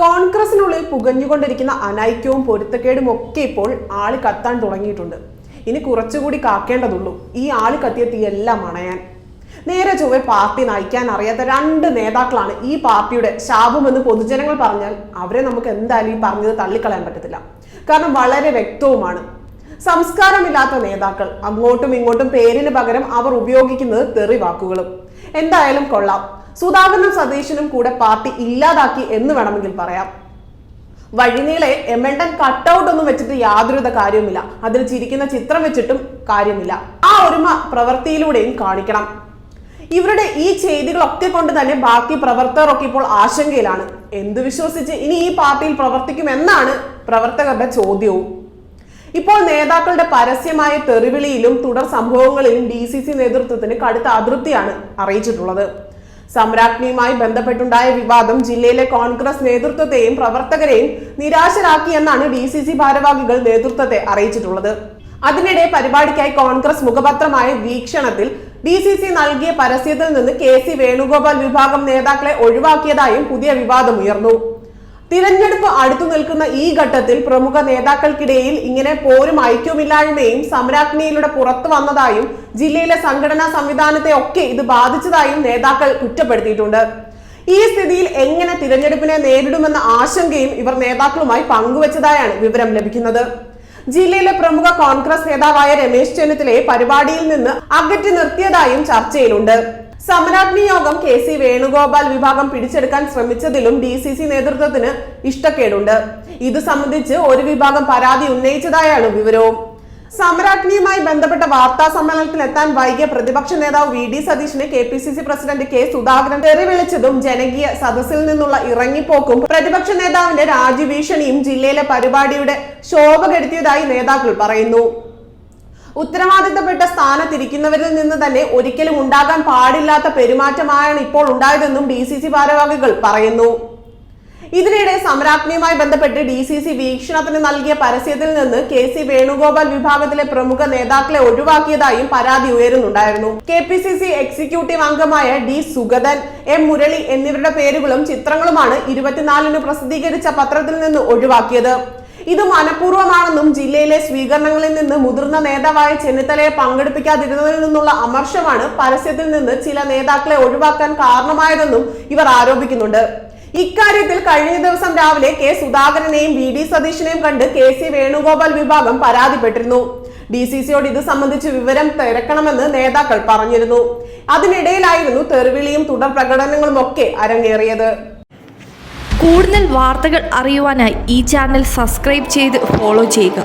കോൺഗ്രസിനുള്ളിൽ പുകഞ്ഞുകൊണ്ടിരിക്കുന്ന അനൈക്യവും പൊരുത്തക്കേടും ഒക്കെ ഇപ്പോൾ ആൾ കത്താൻ തുടങ്ങിയിട്ടുണ്ട്. ഇനി കുറച്ചുകൂടി കാക്കേണ്ടതുള്ളൂ. ഈ ആൾ കത്തിയ തീയെല്ലാം അണയാൻ നേരെ ചൊവ്വെ പാർട്ടി നയിക്കാൻ അറിയാത്ത രണ്ട് നേതാക്കളാണ് ഈ പാർട്ടിയുടെ ശാപമെന്ന് പൊതുജനങ്ങൾ പറഞ്ഞാൽ അവരെ നമുക്ക് എന്തായാലും ഈ പറഞ്ഞത് തള്ളിക്കളയാൻ പറ്റത്തില്ല. കാരണം വളരെ വ്യക്തവുമാണ്. സംസ്കാരമില്ലാത്ത നേതാക്കൾ. അങ്ങോട്ടും ഇങ്ങോട്ടും പേരിന് പകരം അവർ ഉപയോഗിക്കുന്നത് തെറി വാക്കുകളും. എന്തായാലും കൊള്ളാം. സുധാകരനും സതീശനും കൂടെ പാർട്ടി ഇല്ലാതാക്കി എന്ന് വേണമെങ്കിൽ പറയാം. വഴിനീളെ എമ്മണ്ടൻ കട്ടൗട്ട് ഒന്നും വെച്ചിട്ട് യാതൊരുവിധ കാര്യവുമില്ല. അതിൽ ചിരിക്കുന്ന ചിത്രം വെച്ചിട്ടും കാര്യമില്ല. ആ ഒരുമ പ്രവൃത്തിയിലൂടെയും കാണിക്കണം. ഇവരുടെ ഈ ചെയ്തികളൊക്കെ കൊണ്ട് തന്നെ ബാക്കി പ്രവർത്തകരൊക്കെ ഇപ്പോൾ ആശങ്കയിലാണ്. എന്ത് വിശ്വസിച്ച് ഇനി ഈ പാർട്ടിയിൽ പ്രവർത്തിക്കുമെന്നാണ് പ്രവർത്തകരുടെ ചോദ്യവും. ഇപ്പോൾ നേതാക്കളുടെ പരസ്യമായ തെറിവിളിയിലും തുടർ സംഭവങ്ങളിലും ഡി സി സി നേതൃത്വത്തിന് കടുത്ത അതൃപ്തിയാണ് അറിയിച്ചിട്ടുള്ളത്. സമ്രാജ്ഞിയുമായി ബന്ധപ്പെട്ടുണ്ടായ വിവാദം ജില്ലയിലെ കോൺഗ്രസ് നേതൃത്വത്തെയും പ്രവർത്തകരെയും നിരാശരാക്കിയെന്നാണ് ഡി സി സി ഭാരവാഹികൾ നേതൃത്വത്തെ അറിയിച്ചിട്ടുള്ളത്. അതിനിടെ പരിപാടിക്കായി കോൺഗ്രസ് മുഖപത്രമായ വീക്ഷണത്തിൽ ഡി സി സി നൽകിയ പരസ്യത്തിൽ നിന്ന് കെ സി വേണുഗോപാൽ വിഭാഗം നേതാക്കളെ ഒഴിവാക്കിയതായും പുതിയ വിവാദം ഉയർന്നു. തിരഞ്ഞെടുപ്പ് അടുത്തു നിൽക്കുന്ന ഈ ഘട്ടത്തിൽ പ്രമുഖ നേതാക്കൾക്കിടയിൽ ഇങ്ങനെ പോരും ഐക്യമില്ലായ്മയും സമരാജ്ഞയിലൂടെ പുറത്തു വന്നതായും ജില്ലയിലെ സംഘടനാ സംവിധാനത്തെ ഒക്കെ ഇത് ബാധിച്ചതായും നേതാക്കൾ കുറ്റപ്പെടുത്തിയിട്ടുണ്ട്. ഈ സ്ഥിതിയിൽ എങ്ങനെ തിരഞ്ഞെടുപ്പിനെ നേരിടുമെന്ന ആശങ്കയും ഇവർ നേതാക്കളുമായി പങ്കുവച്ചതായാണ് വിവരം ലഭിക്കുന്നത്. ജില്ലയിലെ പ്രമുഖ കോൺഗ്രസ് നേതാവായ രമേശ് ചെന്നിത്തലയെ പരിപാടിയിൽ നിന്ന് അകറ്റി നിർത്തിയതായും ചർച്ചയിലുണ്ട്. സമരാഗ്നി യോഗം കെ സി വേണുഗോപാൽ വിഭാഗം പിടിച്ചെടുക്കാൻ ശ്രമിച്ചതിലും ഡി സി സി നേതൃത്വത്തിന് ഇഷ്ടക്കേടുണ്ട്. ഇത് സംബന്ധിച്ച് ഒരു വിഭാഗം പരാതി ഉന്നയിച്ചതായാണ് വിവരവും. സമരാഗ്നിയുമായി ബന്ധപ്പെട്ട വാർത്താ സമ്മേളനത്തിൽ എത്താൻ വൈകിയ പ്രതിപക്ഷ നേതാവ് V D സതീഷിനെ K P C C president K Sudhakaran തെറിവിളിച്ചതും ജനകീയ സദസ്സിൽ നിന്നുള്ള ഇറങ്ങിപ്പോക്കും പ്രതിപക്ഷ നേതാവിന്റെ രാജ്യഭീഷണിയും ജില്ലയിലെ പരിപാടിയുടെ ശോഭ കെടുത്തിയതായി നേതാക്കൾ പറയുന്നു. ഉത്തരവാദിത്തപ്പെട്ട സ്ഥാനത്തിരിക്കുന്നവരിൽ നിന്ന് തന്നെ ഒരിക്കലും ഉണ്ടാകാൻ പാടില്ലാത്ത പെരുമാറ്റമായാണ് ഇപ്പോൾ ഉണ്ടായതെന്നും ഡി സി സി ഭാരവാഹികൾ പറയുന്നു. ഇതിനിടെ സമരാഗ്നിയുമായി ബന്ധപ്പെട്ട് ഡി സി സി വീക്ഷണത്തിന് നൽകിയ പരസ്യത്തിൽ നിന്ന് കെ സി വേണുഗോപാൽ വിഭാഗത്തിലെ പ്രമുഖ നേതാക്കളെ ഒഴിവാക്കിയതായും പരാതി ഉയരുന്നുണ്ടായിരുന്നു. K P C C executive അംഗമായ ഡി സുഗതൻ എം മുരളി എന്നിവരുടെ പേരുകളും ചിത്രങ്ങളുമാണ് ഇരുപത്തിനാലിന് പ്രസിദ്ധീകരിച്ച പത്രത്തിൽ നിന്ന് ഒഴിവാക്കിയത്. ഇത് മനഃപൂർവമാണെന്നും ജില്ലയിലെ സ്വീകരണങ്ങളിൽ നിന്ന് മുതിർന്ന നേതാവായ ചെന്നിത്തലയെ പങ്കെടുപ്പിക്കാതിരുന്നതിൽ നിന്നുള്ള അമർഷമാണ് പരസ്യത്തിൽ നിന്ന് ചില നേതാക്കളെ ഒഴിവാക്കാൻ കാരണമായതെന്നും ഇവർ ആരോപിക്കുന്നുണ്ട്. ഇക്കാര്യത്തിൽ കഴിഞ്ഞ ദിവസം രാവിലെ കെ സുധാകരനെയും വി ഡി സതീഷിനെയും കണ്ട് കെ സി വേണുഗോപാൽ വിഭാഗം പരാതിപ്പെട്ടിരുന്നു. ഡി സി സിയോട് ഇത് സംബന്ധിച്ച് വിവരം തിരക്കണമെന്ന് നേതാക്കൾ പറഞ്ഞിരുന്നു. അതിനിടയിലായിരുന്നു തെറിവിളിയും തുടർ പ്രകടനങ്ങളും ഒക്കെ അരങ്ങേറിയത്. കൂടുതൽ വാർത്തകൾ അറിയുവാനായി ഈ ചാനൽ സബ്സ്ക്രൈബ് ചെയ്ത് ഫോളോ ചെയ്യുക.